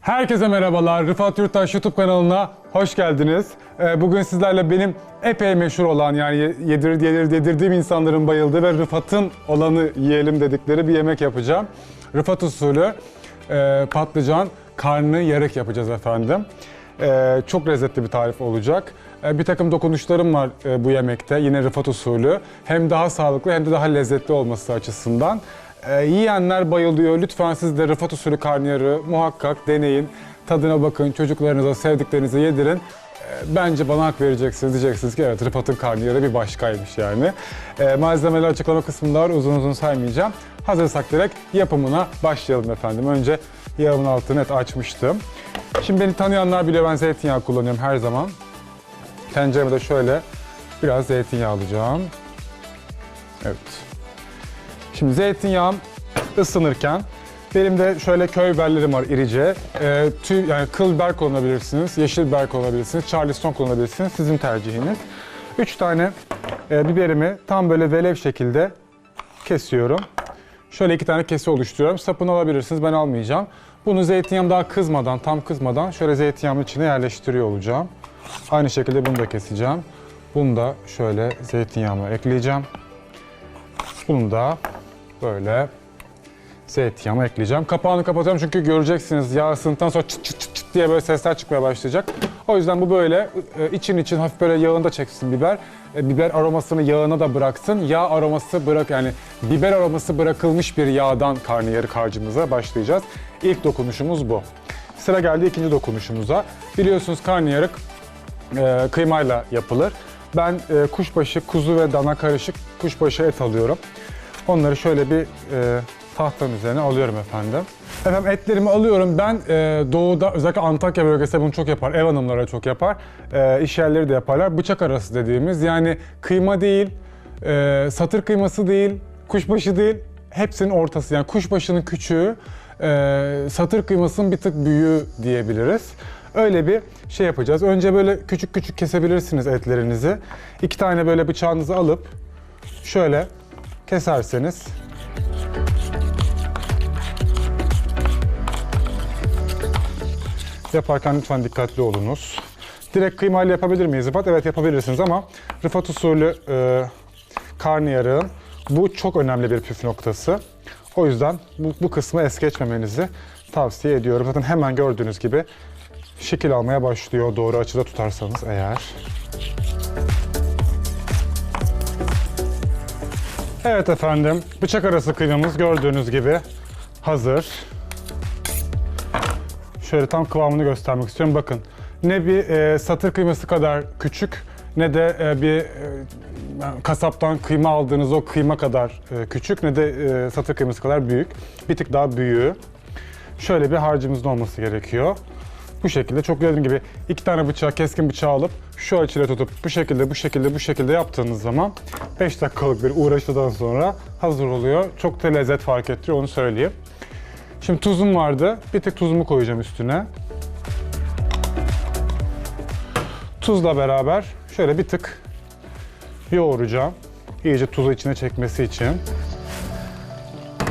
Herkese merhabalar. Rıfat Yurttaş YouTube kanalına hoş geldiniz. Ee, Bugün sizlerle benim epey meşhur olan yani yedir, yedir, yedirdiğim insanların bayıldığı ve Rıfat'ın olanı yiyelim dedikleri bir yemek yapacağım. Rıfat usulü e, patlıcan karnı yarık yapacağız efendim. Ee, çok lezzetli bir tarif olacak. Ee, bir takım dokunuşlarım var e, bu yemekte yine Rıfat usulü. Hem daha sağlıklı hem de daha lezzetli olması açısından. Ee, yiyenler bayılıyor. Lütfen siz de Rıfat usulü karnıyarığı muhakkak deneyin. Tadına bakın, çocuklarınıza, sevdiklerinize yedirin. Ee, Bence bana hak vereceksiniz. Diyeceksiniz ki evet Rıfat'ın karnıyarığı bir başkaymış yani. Ee, malzemeler açıklama kısmında var. Uzun uzun saymayacağım. Hazırsak direkt yapımına başlayalım efendim. Önce yağımın altını et açmıştım. Şimdi beni tanıyanlar biliyor ben zeytinyağı kullanıyorum her zaman. Tencereme de şöyle biraz zeytinyağı alacağım. Evet. Şimdi zeytinyağım ısınırken benim de şöyle köy biberlerim var irice. Ee, tüy, yani kıl biber kullanabilirsiniz, yeşil biber kullanabilirsiniz, charleston kullanabilirsiniz. Sizin tercihiniz. Üç tane e, biberimi tam böyle velev şekilde kesiyorum. Şöyle iki tane kesi oluşturuyorum. Sapını alabilirsiniz, ben almayacağım. Bunu zeytinyağım daha kızmadan, tam kızmadan şöyle zeytinyağımın içine yerleştiriyor olacağım. Aynı şekilde bunu da keseceğim. Bunu da şöyle zeytinyağıma ekleyeceğim. Bunu da böyle zeytinyağıma ekleyeceğim. Kapağını kapatıyorum çünkü göreceksiniz yağ ısındıktan sonra çıt çıt çıt çıt diye böyle sesler çıkmaya başlayacak. O yüzden bu böyle e, için için hafif böyle yağında çeksin biber. E, Biber aromasını yağına da bıraksın. Yağ aroması bırak yani biber aroması bırakılmış bir yağdan karnıyarık harcımıza başlayacağız. İlk dokunuşumuz bu. Sıra geldi ikinci dokunuşumuza. Biliyorsunuz karnıyarık e, kıymayla yapılır. Ben e, kuşbaşı, kuzu ve dana karışık kuşbaşı et alıyorum. Onları şöyle bir e, tahtanın üzerine alıyorum efendim. Efendim etlerimi alıyorum. Ben e, doğuda özellikle Antakya bölgesinde bunu çok yapar. Ev hanımları çok yapar. E, iş yerleri de yaparlar. Bıçak arası dediğimiz yani kıyma değil, e, satır kıyması değil, kuşbaşı değil. Hepsinin ortası yani kuşbaşının küçüğü, e, satır kıymasının bir tık büyüğü diyebiliriz. Öyle bir şey yapacağız. Önce böyle küçük küçük kesebilirsiniz etlerinizi. İki tane böyle bıçağınızı alıp şöyle keserseniz Yaparken lütfen dikkatli olunuz. Direkt kıymayla yapabilir miyiz Rıfat? Evet yapabilirsiniz ama Rıfat usulü e, karnıyarığın bu çok önemli bir püf noktası. O yüzden bu, bu kısmı es geçmemenizi tavsiye ediyorum. Zaten hemen gördüğünüz gibi şekil almaya başlıyor doğru açıda tutarsanız eğer. Evet efendim, bıçak arası kıymamız gördüğünüz gibi hazır. Şöyle tam kıvamını göstermek istiyorum. Bakın ne bir e, satır kıyması kadar küçük ne de e, bir e, kasaptan kıyma aldığınız o kıyma kadar e, küçük ne de e, satır kıyması kadar büyük. Bir tık daha büyüğü. Şöyle bir harcımızın olması gerekiyor. Bu şekilde çok dediğim gibi iki tane bıçağı, keskin bıçağı alıp şu açıyla tutup bu şekilde, bu şekilde, bu şekilde yaptığınız zaman 5 dakikalık bir uğraşıdan sonra hazır oluyor. Çok da lezzet fark ettiriyor onu söyleyeyim. Şimdi tuzum vardı. Bir tık tuzumu koyacağım üstüne. Tuzla beraber şöyle bir tık yoğuracağım. İyice tuzu içine çekmesi için.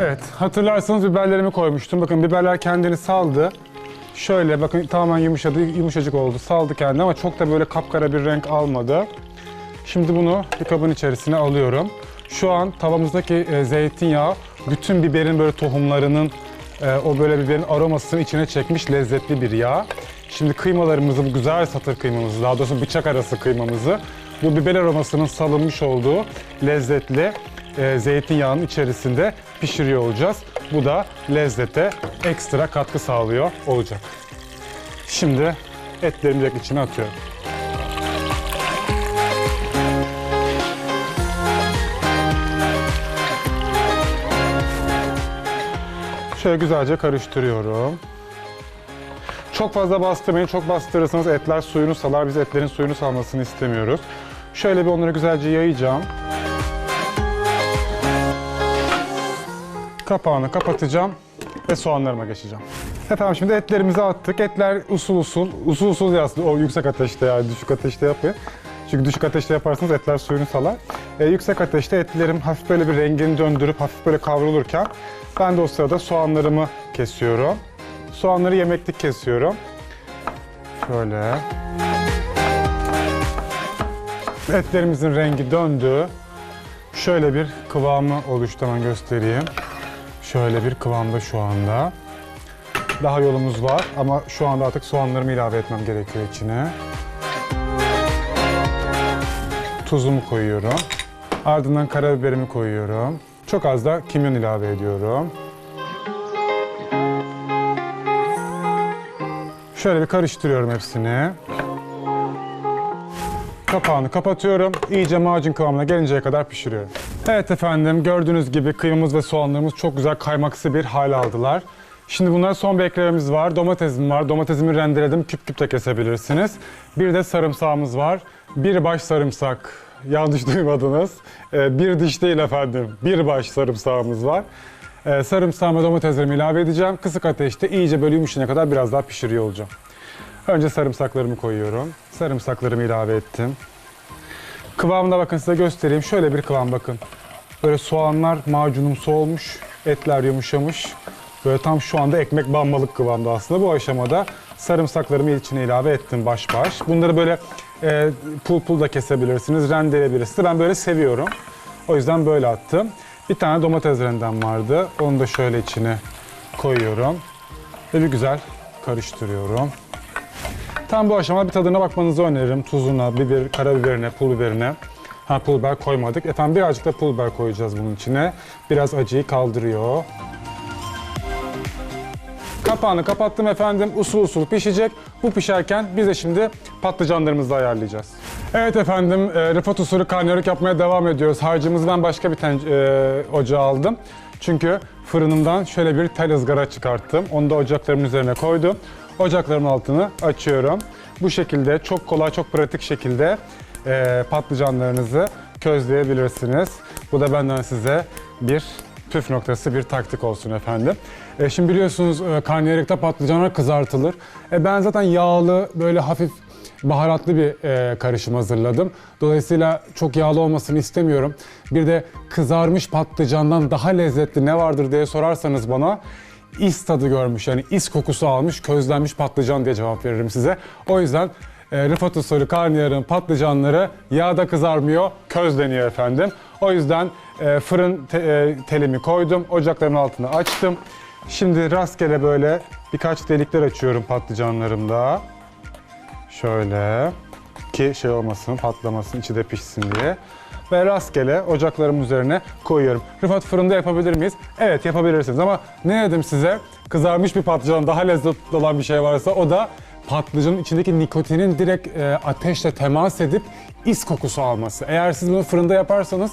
Evet, hatırlarsanız biberlerimi koymuştum. Bakın biberler kendini saldı. Şöyle bakın tamamen yumuşadı, yumuşacık oldu. Saldı kendini ama çok da böyle kapkara bir renk almadı. Şimdi bunu bir kabın içerisine alıyorum. Şu an tavamızdaki e, zeytinyağı bütün biberin böyle tohumlarının e, o böyle biberin aromasını içine çekmiş lezzetli bir yağ. Şimdi kıymalarımızı, bu güzel satır kıymamızı, daha doğrusu bıçak arası kıymamızı bu biber aromasının salınmış olduğu lezzetli e, zeytinyağının içerisinde pişiriyor olacağız. Bu da lezzete ekstra katkı sağlıyor olacak. Şimdi etlerimi direkt içine atıyorum. Şöyle güzelce karıştırıyorum. Çok fazla bastırmayın. Çok bastırırsanız etler suyunu salar. Biz etlerin suyunu salmasını istemiyoruz. Şöyle bir onları güzelce yayacağım. Kapağını kapatacağım ve soğanlarıma geçeceğim. Efendim şimdi etlerimizi attık. Etler usul usul, usul usul aslında o yüksek ateşte yani düşük ateşte yapın. Çünkü düşük ateşte yaparsanız etler suyunu salar. E, yüksek ateşte etlerim hafif böyle bir rengini döndürüp hafif böyle kavrulurken ben de o sırada soğanlarımı kesiyorum. Soğanları yemeklik kesiyorum. Şöyle. Etlerimizin rengi döndü. Şöyle bir kıvamı oluştu göstereyim. Şöyle bir kıvamda şu anda. Daha yolumuz var ama şu anda artık soğanlarımı ilave etmem gerekiyor içine. Tuzumu koyuyorum. Ardından karabiberimi koyuyorum. Çok az da kimyon ilave ediyorum. Şöyle bir karıştırıyorum hepsini. Kapağını kapatıyorum. İyice macun kıvamına gelinceye kadar pişiriyorum. Evet efendim gördüğünüz gibi kıymamız ve soğanlarımız çok güzel kaymaksı bir hal aldılar. Şimdi bunlara son bir eklememiz var. Domatesim var. Domatesimi rendeledim. Küp küp de kesebilirsiniz. Bir de sarımsağımız var. Bir baş sarımsak. Yanlış duymadınız. Ee, bir diş değil efendim. Bir baş sarımsağımız var. Ee, sarımsağıma domateslerimi ilave edeceğim. Kısık ateşte iyice böyle yumuşayana kadar biraz daha pişiriyor olacağım. Önce sarımsaklarımı koyuyorum. Sarımsaklarımı ilave ettim. Kıvamına bakın size göstereyim. Şöyle bir kıvam bakın. Böyle soğanlar macunumsu olmuş. Etler yumuşamış. Böyle tam şu anda ekmek banmalık kıvamda aslında. Bu aşamada sarımsaklarımı içine ilave ettim baş baş. Bunları böyle e, pul pul da kesebilirsiniz, rendeleyebilirsiniz. Ben böyle seviyorum. O yüzden böyle attım. Bir tane domates rendem vardı. Onu da şöyle içine koyuyorum. Ve bir güzel karıştırıyorum. Tam bu aşamada bir tadına bakmanızı öneririm. Tuzuna, biber, karabiberine, pul biberine. Ha pul biber koymadık. Efendim birazcık da pul biber koyacağız bunun içine. Biraz acıyı kaldırıyor. Kapağını kapattım efendim. Usul usul pişecek. Bu pişerken biz de şimdi patlıcanlarımızı ayarlayacağız. Evet efendim, e, Rıfat usulü karnıyarık yapmaya devam ediyoruz. Harcımızı ben başka bir e, ocağa aldım. Çünkü fırınımdan şöyle bir tel ızgara çıkarttım. Onu da ocaklarımın üzerine koydum. Ocaklarımın altını açıyorum. Bu şekilde çok kolay, çok pratik şekilde e, patlıcanlarınızı közleyebilirsiniz. Bu da benden size bir püf noktası, bir taktik olsun efendim. E, şimdi biliyorsunuz e, karnıyarıkta patlıcanlar kızartılır. E, ben zaten yağlı, böyle hafif baharatlı bir e, karışım hazırladım. Dolayısıyla çok yağlı olmasını istemiyorum. Bir de kızarmış patlıcandan daha lezzetli ne vardır diye sorarsanız bana is tadı görmüş yani is kokusu almış közlenmiş patlıcan diye cevap veririm size. O yüzden e, Rıfat usulü karnıyarığın patlıcanları yağda kızarmıyor, közleniyor efendim. O yüzden e, fırın te- e, telimi koydum, ocakların altını açtım. Şimdi rastgele böyle birkaç delikler açıyorum patlıcanlarımda. Şöyle ki şey olmasın, patlamasın, içi de pişsin diye. Ve rastgele ocaklarımın üzerine koyuyorum. Rıfat fırında yapabilir miyiz? Evet yapabilirsiniz ama ne dedim size? Kızarmış bir patlıcan daha lezzetli olan bir şey varsa o da patlıcanın içindeki nikotinin direkt e, ateşle temas edip is kokusu alması. Eğer siz bunu fırında yaparsanız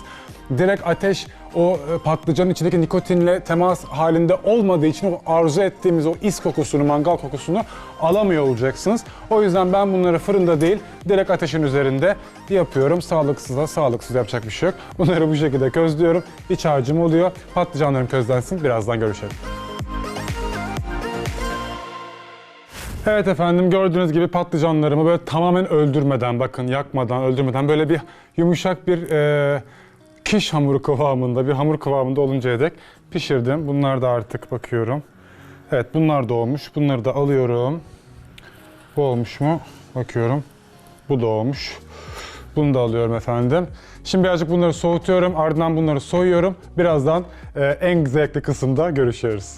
direkt ateş o e, patlıcanın içindeki nikotinle temas halinde olmadığı için o arzu ettiğimiz o is kokusunu, mangal kokusunu alamıyor olacaksınız. O yüzden ben bunları fırında değil, direkt ateşin üzerinde yapıyorum. Sağlıksızsa sağlıksız yapacak bir şey yok. Bunları bu şekilde közlüyorum. İç harcım oluyor. Patlıcanlarım közlensin. Birazdan görüşelim. Evet efendim gördüğünüz gibi patlıcanlarımı böyle tamamen öldürmeden bakın yakmadan öldürmeden böyle bir yumuşak bir e, kiş hamuru kıvamında bir hamur kıvamında oluncaya dek pişirdim. Bunlar da artık bakıyorum. Evet bunlar da olmuş. Bunları da alıyorum. Bu olmuş mu? Bakıyorum. Bu da olmuş. Bunu da alıyorum efendim. Şimdi birazcık bunları soğutuyorum. Ardından bunları soyuyorum. Birazdan e, en zevkli kısımda görüşürüz.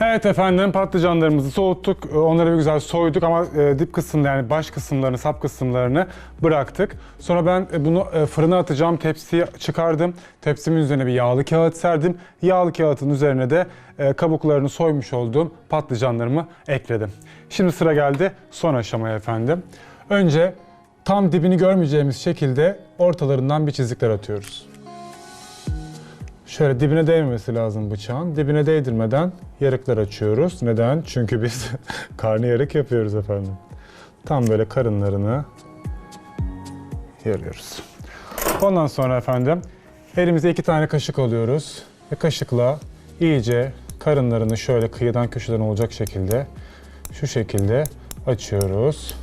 Evet efendim patlıcanlarımızı soğuttuk. E, Onları bir güzel soyduk ama e, dip kısımda yani baş kısımlarını, sap kısımlarını bıraktık. Sonra ben e, bunu e, fırına atacağım. Tepsiye çıkardım. Tepsimin üzerine bir yağlı kağıt serdim. Yağlı kağıtın üzerine de kabuklarını soymuş olduğum patlıcanlarımı ekledim. Şimdi sıra geldi son aşamaya efendim. Önce tam dibini görmeyeceğimiz şekilde ortalarından bir çizikler atıyoruz. Şöyle dibine değmemesi lazım bıçağın. Dibine değdirmeden yarıklar açıyoruz. Neden? Çünkü biz karnıyarık yapıyoruz efendim. Tam böyle karınlarını yarıyoruz. Ondan sonra efendim elimize iki tane kaşık alıyoruz. Ve kaşıkla iyice karınlarını şöyle kıyıdan köşeden olacak şekilde şu şekilde açıyoruz.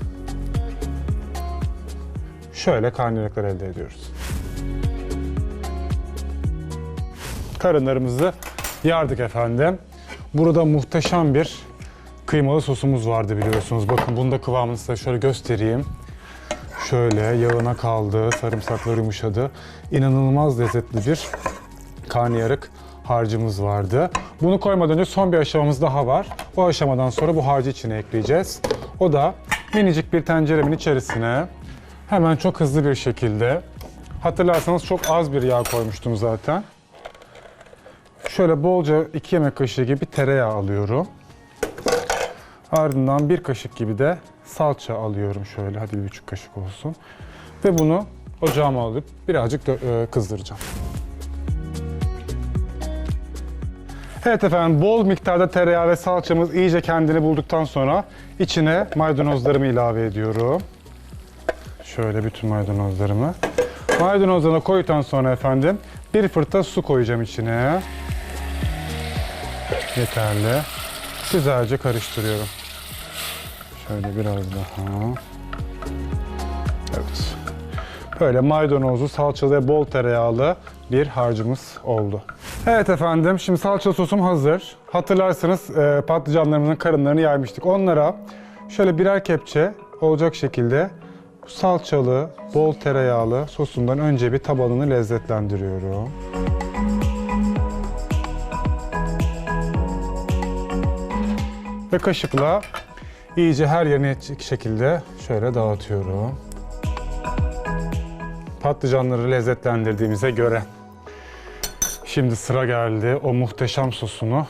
Şöyle karnıyarıklar elde ediyoruz. Karınlarımızı yardık efendim. Burada muhteşem bir kıymalı sosumuz vardı biliyorsunuz. Bakın bunu da kıvamını size şöyle göstereyim. Şöyle yağına kaldı, sarımsaklar yumuşadı. İnanılmaz lezzetli bir karnıyarık harcımız vardı. Bunu koymadan önce son bir aşamamız daha var. O aşamadan sonra bu harcı içine ekleyeceğiz. O da minicik bir tenceremin içerisine hemen çok hızlı bir şekilde hatırlarsanız çok az bir yağ koymuştum zaten. Şöyle bolca 2 yemek kaşığı gibi tereyağı alıyorum. Ardından bir kaşık gibi de salça alıyorum şöyle. Hadi bir buçuk kaşık olsun. Ve bunu ocağıma alıp birazcık da, e, kızdıracağım. Evet efendim bol miktarda tereyağı ve salçamız iyice kendini bulduktan sonra içine maydanozlarımı ilave ediyorum. Şöyle bütün maydanozlarımı. Maydanozlarını koyduktan sonra efendim bir fırta su koyacağım içine. Yeterli. Güzelce karıştırıyorum. Şöyle biraz daha. Evet. Böyle maydanozlu, salçalı ve bol tereyağlı bir harcımız oldu. Evet efendim, şimdi salça sosum hazır. Hatırlarsanız e, patlıcanlarımızın karınlarını yaymıştık. Onlara şöyle birer kepçe olacak şekilde salçalı, bol tereyağlı sosumdan önce bir tabanını lezzetlendiriyorum. Ve kaşıkla iyice her yerine şekilde şöyle dağıtıyorum. Patlıcanları lezzetlendirdiğimize göre şimdi sıra geldi o muhteşem sosunu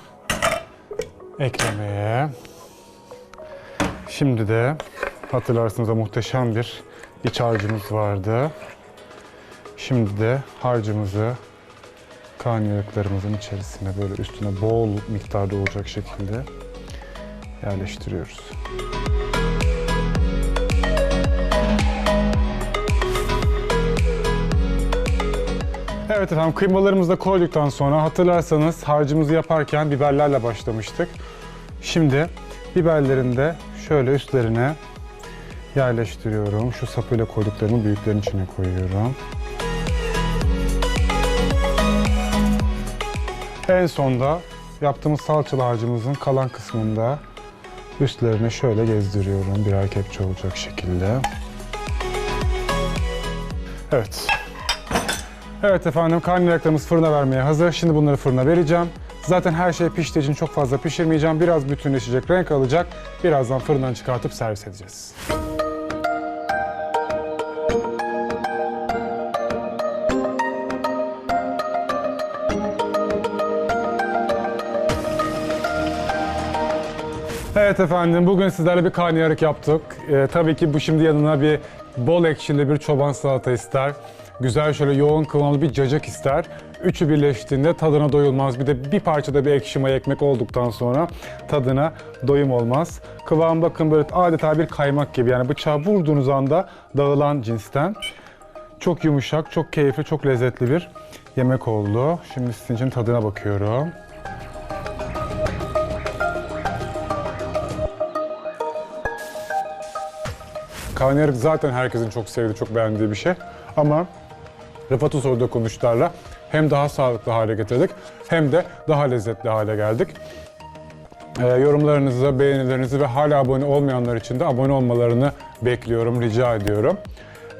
eklemeye. Şimdi de hatırlarsınız o muhteşem bir iç harcımız vardı. Şimdi de harcımızı karnıyarıklarımızın içerisine böyle üstüne bol miktarda olacak şekilde yerleştiriyoruz. Evet efendim kıymalarımızı da koyduktan sonra hatırlarsanız harcımızı yaparken biberlerle başlamıştık. Şimdi biberlerin de şöyle üstlerine yerleştiriyorum. Şu sapıyla koyduklarımı büyüklerin içine koyuyorum. En sonda yaptığımız salçalı harcımızın kalan kısmında üstlerine şöyle gezdiriyorum. Birer kepçe olacak şekilde. Evet. Evet efendim karnıyarıklarımız fırına vermeye hazır. Şimdi bunları fırına vereceğim. Zaten her şey piştiği için çok fazla pişirmeyeceğim. Biraz bütünleşecek, renk alacak. Birazdan fırından çıkartıp servis edeceğiz. Evet efendim bugün sizlerle bir karnıyarık yaptık. Ee, tabii ki bu şimdi yanına bir bol ekşili bir çoban salata ister. Güzel şöyle yoğun kıvamlı bir cacık ister. Üçü birleştiğinde tadına doyulmaz. Bir de bir parçada bir ekşi maya ekmek olduktan sonra tadına doyum olmaz. Kıvam bakın böyle adeta bir kaymak gibi. Yani bıçağı vurduğunuz anda dağılan cinsten. Çok yumuşak, çok keyifli, çok lezzetli bir yemek oldu. Şimdi sizin için tadına bakıyorum. Karnıyarık zaten herkesin çok sevdiği, çok beğendiği bir şey. Ama Rıfat Usoy dokunuşlarla hem daha sağlıklı hale getirdik hem de daha lezzetli hale geldik. Ee, yorumlarınızı, beğenilerinizi ve hala abone olmayanlar için de abone olmalarını bekliyorum, rica ediyorum.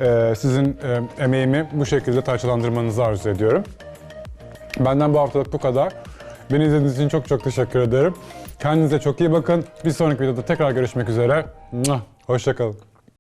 Ee, sizin e, emeğimi bu şekilde taçlandırmanızı arzu ediyorum. Benden bu haftalık bu kadar. Beni izlediğiniz için çok çok teşekkür ederim. Kendinize çok iyi bakın. Bir sonraki videoda tekrar görüşmek üzere. Hoşçakalın.